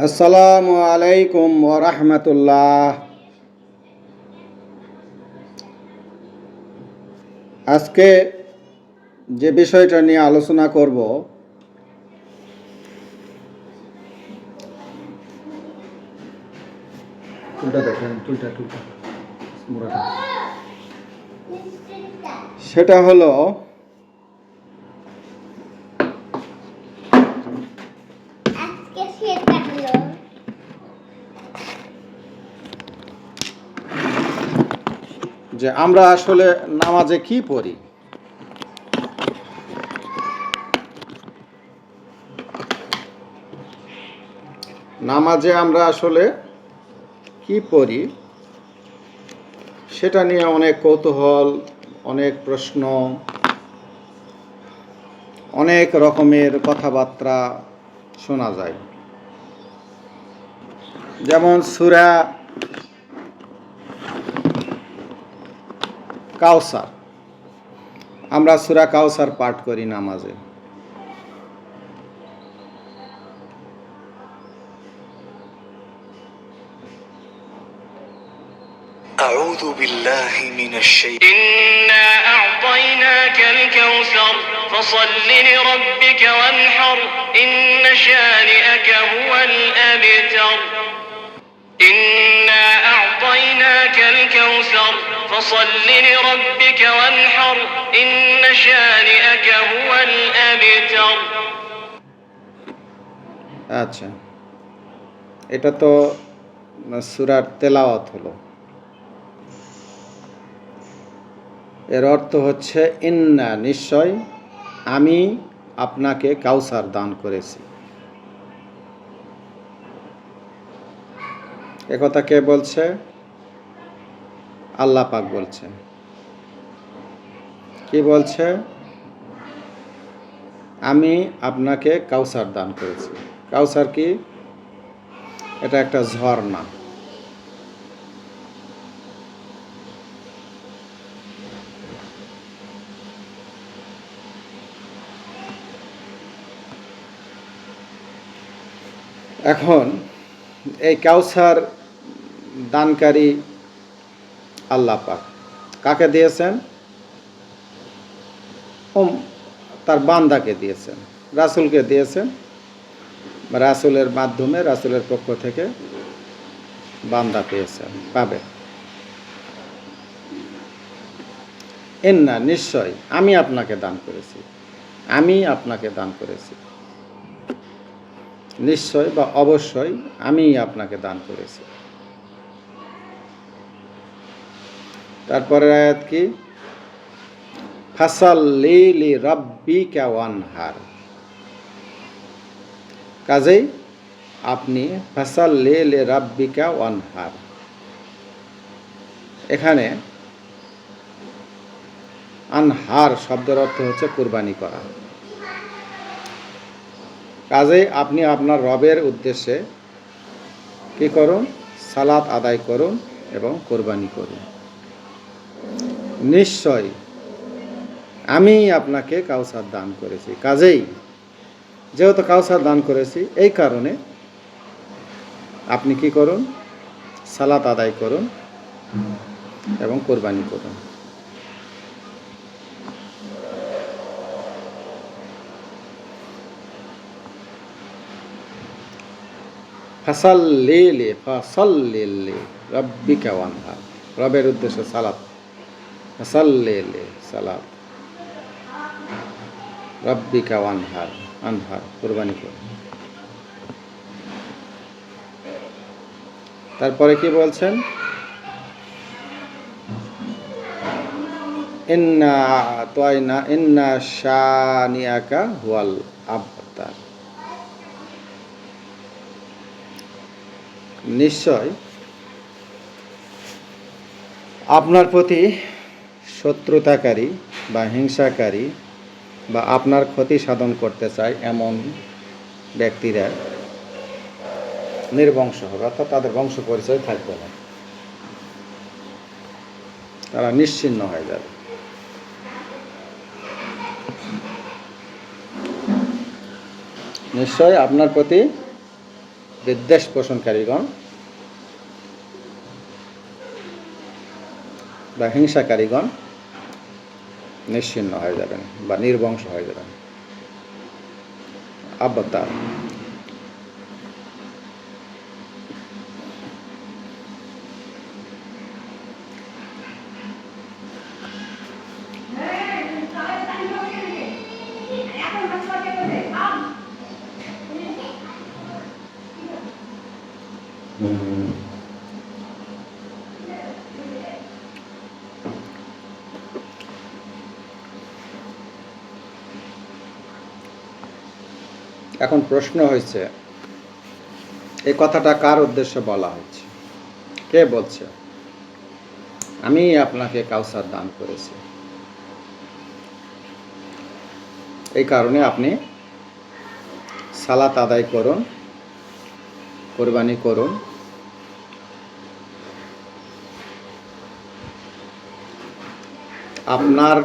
আসসালামু আলাইকুম ওরহমতুল্লাহ আজকে যে বিষয়টা নিয়ে আলোচনা করব সেটা হলো যে আমরা আসলে নামাজে কি পড়ি? নামাজে আমরা আসলে কি পড়ি? সেটা নিয়ে অনেক কৌতূহল, অনেক প্রশ্ন, অনেক রকমের কথাবার্তা শোনা যায়। যেমন সুরা কাউসার আমরা সুরা কাউসার পাঠ করি নামাজে أعوذ بالله من الشيطان إنا أعطيناك الكوثر فصل لربك وانحر إن شانئك هو الأبتر إنا أعطيناك الكوثر فصل لربك وانحر إن شانئك هو الأبتر আচ্ছা এটা তো সুরার তেলাওয়াত হলো এর অর্থ হচ্ছে ইন্না নিশ্চয় আমি আপনাকে কাউসার দান করেছি একথা কে বলছে আল্লাহ পাক বলছে। কি বলছে? আমি আপনাকে কাউসার দান করেছি। কাউসার কি? এটা একটা ঝর্ণা। এখন এই কাউসার দানকারী আল্লাহ পাক। কাকে দিয়েছেন? তার বান্দাকে দিয়েছেন। রাসূলকে দিয়েছেন। রাসূলের মাধ্যমে, রাসূলের পক্ষ থেকে বান্দা পেয়েছেন। পাবে। এন্না নিশ্চয়, আমি আপনাকে দান করেছি। আমি আপনাকে দান করেছি। নিশ্চয় বা অবশ্যই আমি আপনাকে দান করেছি। তারপরে আয়াত কি? ফাসাল্লি লি রাব্বিকা ওয়ানহার। কাজেই আপনি ফাসাল্লি লি রাব্বিকা ওয়ানহার। এখানে আনহার শব্দের অর্থ হচ্ছে কুরবানি করা। কাজেই আপনি আপনার রবের উদ্দেশ্যে কি করুন? সালাত আদায় করুন এবং কোরবানি করুন। নিশ্চয়। আমি আপনাকে কাউসার দান করেছি। কাজেই যেহেতু কাউসার দান করেছি, এই কারণে আপনি কি করুন? সালাত আদায় করুন এবং কোরবানি করুন। ফাসাল্লিলি ফাসাল্লিলি, রব্বিকা ওয়ানহার। রবের উদ্দেশ্যে সালাত। ফাসাল্লিলি সালাত। রব্বিকা ওয়ানহার, আনহার, কোরবানি কর। তারপরে কি বলছেন? ইন্না তোয়াইনা ইন্না শানিয়াকা হুয়াল আবতার। নিশ্চয় আপনার প্রতি শত্রুতাকারী বা হিংসাকারী বা আপনার ক্ষতি সাধন করতে চায় এমন ব্যক্তিরা নির্বংশ হবে, অর্থাৎ তাদের বংশ পরিচয় থাকবে না। তারা নিশ্চিন্ন হয়ে যাবে। নিশ্চয় আপনার প্রতি বিদ্বেষ পোষণকারীগণ বা হিংসাকারীগণ নিশ্চিন্ন হয়ে যাবেন বা নির্বংশ হয়ে যাবেন। আবতার এখন প্রশ্ন হয়েছে এই কথাটা কার উদ্দেশ্যে বলা হচ্ছে কে বলছে? আমি আপনাকে কাউসার দান করেছি। এই কারণে আপনি সালাত আদায় করুন, কোরবানি করুন। আপনার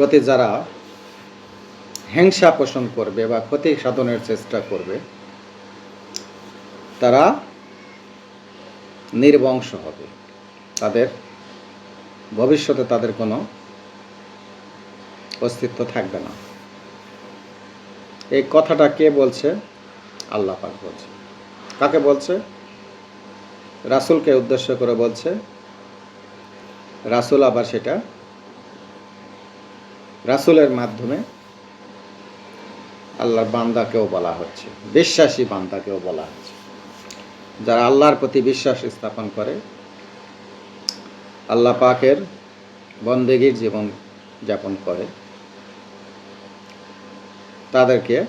প্রতি যারা হিংসা পোষণ করবে বা ক্ষতি সাধনের চেষ্টা করবে, তারা নির্বংশ হবে। তাদের ভবিষ্যতে তাদের কোনো অস্তিত্ব থাকবে না। এই কথাটা কে বলছে? আল্লাহ পাক বলছে। কাকে বলছে? রাসূলকে উদ্দেশ্য করে বলছে। রাসূল আবার সেটা রাসূলের মাধ্যমে আল্লাহর বান্দাকেও বলা হচ্ছে, বিশ্বাসী বান্দাকেও বলা হচ্ছে। যারা আল্লাহর প্রতি বিশ্বাস স্থাপন করে, আল্লাহ পাকের বন্দেগীর জীবন যাপন করে, তাদেরকে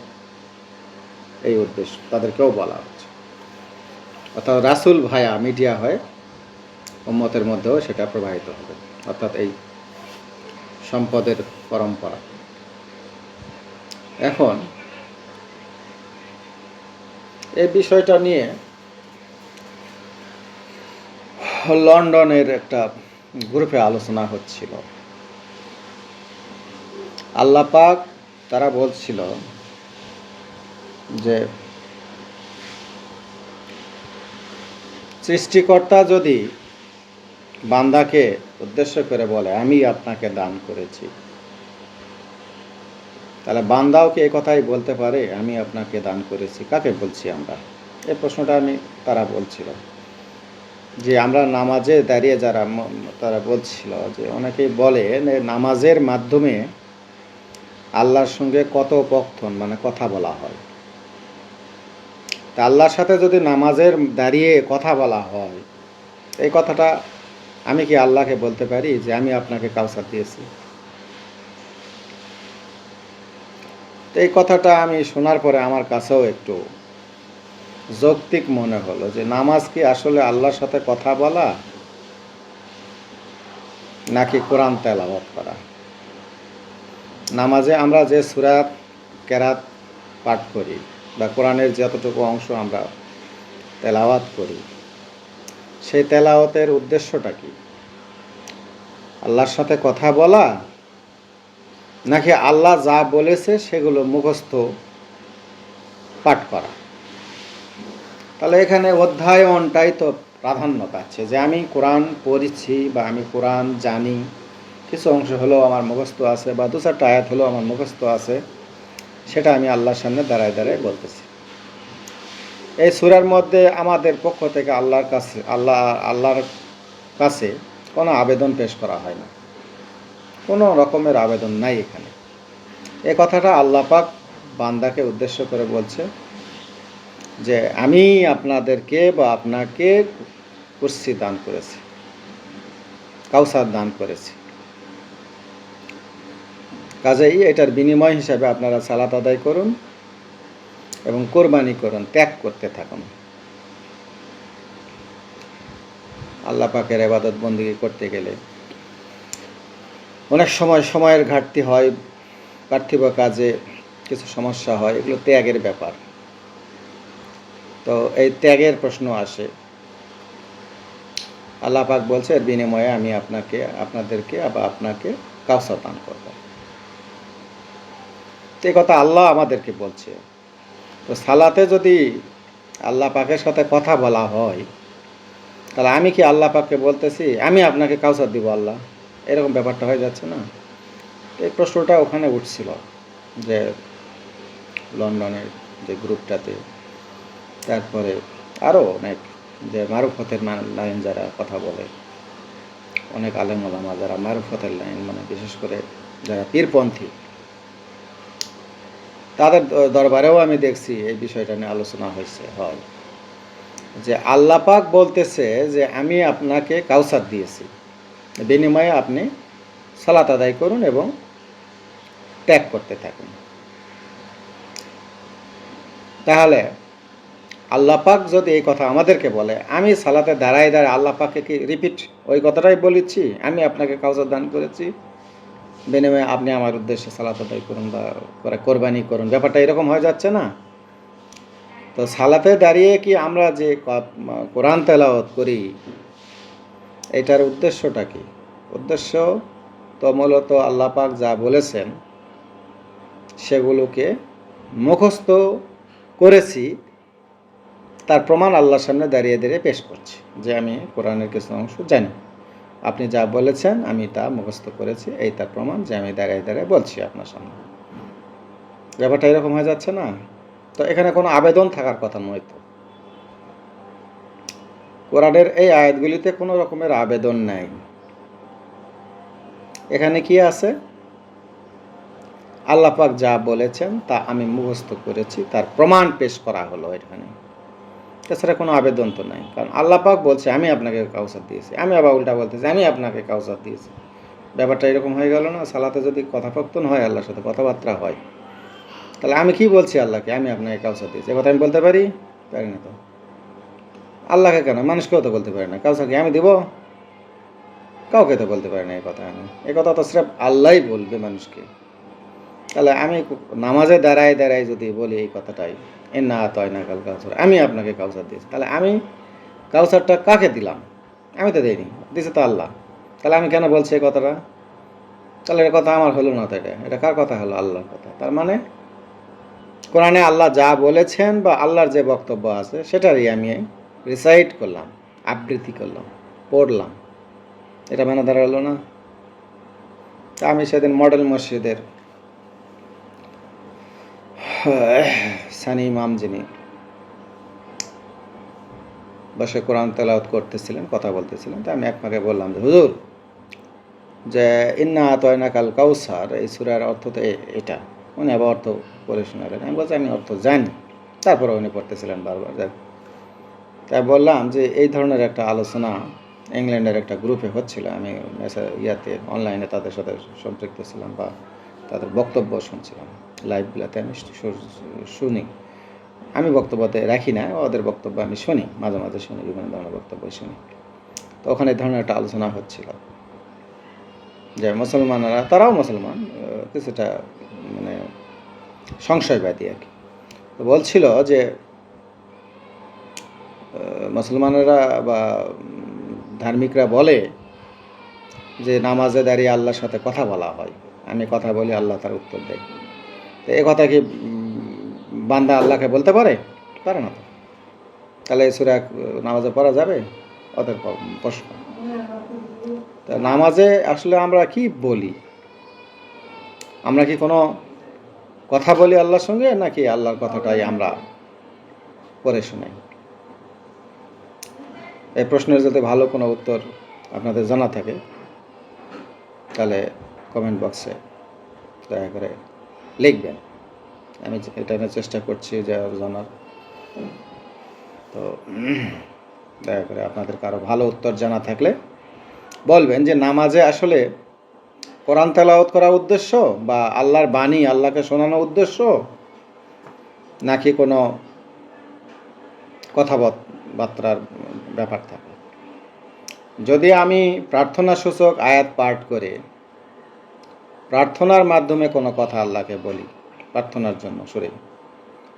এই উদ্দেশ্য, তাদেরকেও বলা হচ্ছে। অর্থাৎ রাসূল ভায়া, মিডিয়া হয়ে উম্মতের মধ্যেও সেটা প্রবাহিত হবে। অর্থাৎ এই সম্পদের পরম্পরা। এখন এই বিষয়টা নিয়ে লন্ডনের একটা গ্রুপে আলোচনা হচ্ছিল। আল্লাহ পাক তারা বলছিল যে, সৃষ্টিকর্তা যদি বান্দাকে উদ্দেশ্য করে বলে, আমি আপনাকে দান করেছি। তাহলে বান্দাও কি এই কথাই বলতে পারে, আমি আপনাকে দান করেছি কাকে বলছি আমরা? এই প্রশ্নটা আমি, তারা বলছিল। যে আমরা নামাজে দাঁড়িয়ে যারা তারা বলছিল যে, অনেকেই বলে নামাজের মাধ্যমে আল্লাহর সঙ্গে কত পক্ষণ মানে কথা বলা হয়। তা আল্লাহর সাথে যদি নামাজের, দাঁড়িয়ে কথা বলা হয়, এই কথাটা আমি কি আল্লাহকে বলতে পারি যে আমি আপনাকে কাউসার দিয়েছি? তো এই কথাটা আমি শোনার পরে আমার কাছেও একটু যৌক্তিক মনে হলো যে নামাজ কি আসলে আল্লাহর সাথে কথা বলা নাকি কোরআন তেলাওয়াত করা? নামাজে আমরা যে সুরাত কেরাত পাঠ করি বা কোরআনের যতটুকু অংশ আমরা তেলাওয়াত করি, সেই তেলাওয়াতের উদ্দেশ্যটা কি? আল্লাহর সাথে কথা বলা, নাকি আল্লাহ যা বলেছে সেগুলো মুখস্থ পাঠ করা? তাহলে এখানে অধ্যায়নটাই তো প্রাধান্য পাচ্ছে যে আমি কোরআন পড়েছি বা আমি কোরআন জানি, কিছু অংশ হলেও আমার মুখস্থ আছে বা দু চারটা আয়াত হলেও আমার মুখস্থ আছে, সেটা আমি আল্লাহর সামনে দাঁড়ায় দাঁড়ায় বলতেছি। এই সুরার মধ্যে আমাদের পক্ষ থেকে আল্লাহর কাছে, আল্লাহ, আল্লাহর কাছে কোনো আবেদন পেশ করা হয় না। কোনো রকমের আবেদন নাই এখানে। এ কথাটা আল্লাহ পাক বান্দাকে উদ্দেশ্য করে বলছে যে, আমি আপনাদেরকে বা আপনাকে কুর্সি দান করেছি কাউসার দান করেছি। কাজেই এটার বিনিময় হিসাবে আপনারা সালাত আদায় করুন এবং কোরবানি করুন, ত্যাগ করতে থাকুন। আল্লাহ পাকের এবাদত বন্দী করতে গেলে। অনেক সময় সময়ের ঘাটতি হয়, পার্থিব কাজে কিছু সমস্যা হয়, এগুলো ত্যাগের ব্যাপার। তো এই ত্যাগের প্রশ্ন আসে। আল্লাহ পাক বলছে, এর বিনিময়ে আমি আপনাকে, আপনাদেরকে বা আপনাকে কাউসার দান করব। তো এই কথা আল্লাহ আমাদেরকে বলছে। তো সালাতে যদি আল্লাহ পাকের সাথে কথা বলা হয় তাহলে আমি কি আল্লাহ পাককে বলতেছি, আমি আপনাকে কাউসার দিব আল্লাহ? এরকম ব্যাপারটা হয়ে যাচ্ছে না? এই প্রশ্নটা ওখানে উঠছিল যে লন্ডনের যে গ্রুপটাতে, তারপরে আরও অনেক যে মারুফতের লাইন যারা কথা বলে, অনেক আলেম ওলামা যারা মারুফতের লাইন মানে বিশেষ করে যারা পীরপন্থী, তাদের দরবারেও আমি দেখছি এই বিষয়টা নিয়ে আলোচনা হয়েছে, হয়। যে আল্লাহ পাক বলতেছে যে আমি আপনাকে কাউসার দিয়েছি। বিনিময়ে আপনি সালাত আদায় করুন এবং ত্যাগ করতে থাকুন। তাহলে আল্লাহ পাক যদি এই কথা আমাদেরকে বলে, আমি সালাতে দাঁড়ায় দাঁড়ায় আল্লাহ পাককে কি রিপিট ওই কথাটাই বলেছি? আমি আপনাকে কাউসার দান করেছি। বিনিময়ে আপনি আমার উদ্দেশ্যে সালাত আদায় করুন বা করে কোরবানি করুন। ব্যাপারটা এরকম হয়ে যাচ্ছে না? তো সালাতে দাঁড়িয়ে কি আমরা যে কোরআন তেলাওয়াত করি, এটার উদ্দেশ্যটা কি? উদ্দেশ্য তো মূলত আল্লাহ পাক যা বলেছেন, সেগুলোকে মুখস্থ করেছি, তার প্রমাণ আল্লাহর সামনে দাঁড়িয়ে দাঁড়িয়ে পেশ করছি, যে আমি কোরআনের কিছু অংশ জানি। আপনি যা বলেছেন, আমি তা মুখস্থ করেছি, এই তার প্রমাণ যে আমি দাঁড়িয়ে দাঁড়িয়ে বলছি আপনার সামনে। ব্যাপারটা এরকম হয়ে যাচ্ছে না? তো এখানে কোনো আবেদন থাকার কথা নয় তো। কোরআনের এই আয়াতগুলিতে কোনো রকমের আবেদন নাই। এখানে কি আছে? আল্লাহ পাক যা বলেছেন তা আমি মুখস্থ করেছি, তার প্রমাণ পেশ করা হলো এখানে। তাছাড়া কোনো আবেদন তো নাই, কারণ আল্লাহ পাক বলছে, আমি আপনাকে কাউসার দিয়েছি, আমি আবার উল্টা বলতেছি, আমি আপনাকে কাউসার দিয়েছি। ব্যাপারটা এরকম হয়ে গেল না, সালাতে যদি কথাপত্তন হয়, আল্লাহর সাথে কথাবার্তা হয়। তাহলে আমি কি বলছি আল্লাহকে? আমি আপনাকে কাউসার দিয়েছি। এ কথা আমি বলতে পারি? পারি না তো। আল্লাহকে কেন? মানুষকেও তো বলতে পারি না। কাউসার কি আমি দিব? কাউকে তো বলতে পারি না এই কথা আমি। এই কথা তো স্রেফ আল্লাহই বলবে মানুষকে। তাহলে আমি নামাজে দাঁড়ায় দাঁড়ায় যদি বলি এই কথাটাই এ না তয় না কাল কাউসার। আমি আপনাকে কাউসার দিয়েছি। তাহলে আমি কাউসারটা কাকে দিলাম? আমি তো দিইনি। দিছে তো আল্লাহ। তাহলে আমি কেন বলছি এই কথাটা? তাহলে এটা কথা আমার হলো না তো এটা। এটা কার কথা হলো? আল্লাহর কথা। তার মানে কোরআনে আল্লাহ যা বলেছেন বা আল্লাহর যে বক্তব্য আছে, সেটারই আমি রিসাইট করলাম, আবৃত্তি করলাম, পড়লাম। এটা মানে দাঁড়াল না। তা আমি সেদিন মডেল মসজিদের, সানি ইমাম যিনি, বসে কোরআন তেলাওয়াত করতেছিলেন, কথা বলতেছিলেন। তা আমি একমাকে বললাম যে, হুজুর, যে ইন্না আতয়না কাল কাউসার এই সুরার অর্থ তো এটা। উনি আবার অর্থ পড়ে শোনালেন। আমি বলছি, আমি অর্থ জানি। তারপরে উনি পড়তেছিলেন বারবার। যাই তাই বললাম যে, এই ধরনের একটা আলোচনা ইংল্যান্ডের একটা গ্রুপে হচ্ছিল। আমি ইয়াতে, অনলাইনে তাদের সাথে সম্পৃক্ত ছিলাম বা তাদের বক্তব্য শুনছিলাম। লাইভগুলোতে আমি শুনি। আমি বক্তব্যতে রাখি না, ওদের বক্তব্য আমি শুনি, মাঝে মাঝে শুনি, বিভিন্ন ধরনের বক্তব্য শুনি। তো ওখানে এই ধরনের একটা আলোচনা হচ্ছিল। যে মুসলমানরা, তারাও মুসলমান কিছুটা মানে সংশয়বাদী আর কি। বলছিল যে মুসলমানেরা বা ধার্মিকরা বলে যে, নামাজে দাঁড়িয়ে আল্লাহর সাথে কথা বলা হয়। আমি কথা বলি, আল্লাহ তার উত্তর দেয়। তো এ কথা কি বান্দা আল্লাহকে বলতে পারে? পারে না তো। তাহলে সুরা নামাজে পড়া যাবে? ওদের প্রশ্ন। তা নামাজে আসলে আমরা কি বলি? আমরা কি কোনো কথা বলি আল্লাহর সঙ্গে নাকি আল্লাহর কথাটাই আমরা পড়ে শোনাই? এই প্রশ্নের যদি ভালো কোনো উত্তর আপনাদের জানা থাকে, তাহলে কমেন্ট বক্সে দয়া করে লিখবেন। আমি এটা নিয়ে চেষ্টা করছি যে জানার। তো দয়া করে আপনাদের কারও ভালো উত্তর জানা থাকলে বলবেন যে নামাজে আসলে কোরআন তেলাওত করা উদ্দেশ্য বা আল্লাহর বাণী আল্লাহকে শোনানো উদ্দেশ্য? নাকি কোনো কথাবার্তার ব্যাপার থাকে? যদি আমি প্রার্থনা সূচক আয়াত পাঠ করে প্রার্থনার মাধ্যমে কোনো কথা আল্লাহকে বলি, প্রার্থনার জন্য সুরে,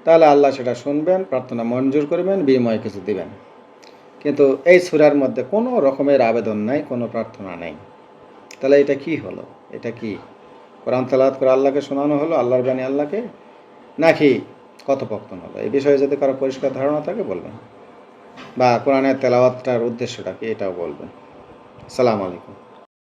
তাহলে আল্লাহ সেটা শুনবেন, প্রার্থনা মঞ্জুর করবেন, বিনিময়ে কিছু দিবেন। কিন্তু এই সুরার মধ্যে কোনো রকমের আবেদন নাই, কোনো প্রার্থনা নেই। তাহলে এটা কি হলো? এটা কি? কোরআন তালাত করে আল্লাহকে শোনানো হলো, আল্লাহর বাণী আল্লাহকে? নাকি কথোপকথন হলো? এই বিষয়ে যাতে কারও পরিষ্কার ধারণা থাকে বলবেন। বা কোরআনের তেলাওয়াতটার উদ্দেশ্যটা কি এটাও বলবেন। সালাম আলাইকুম।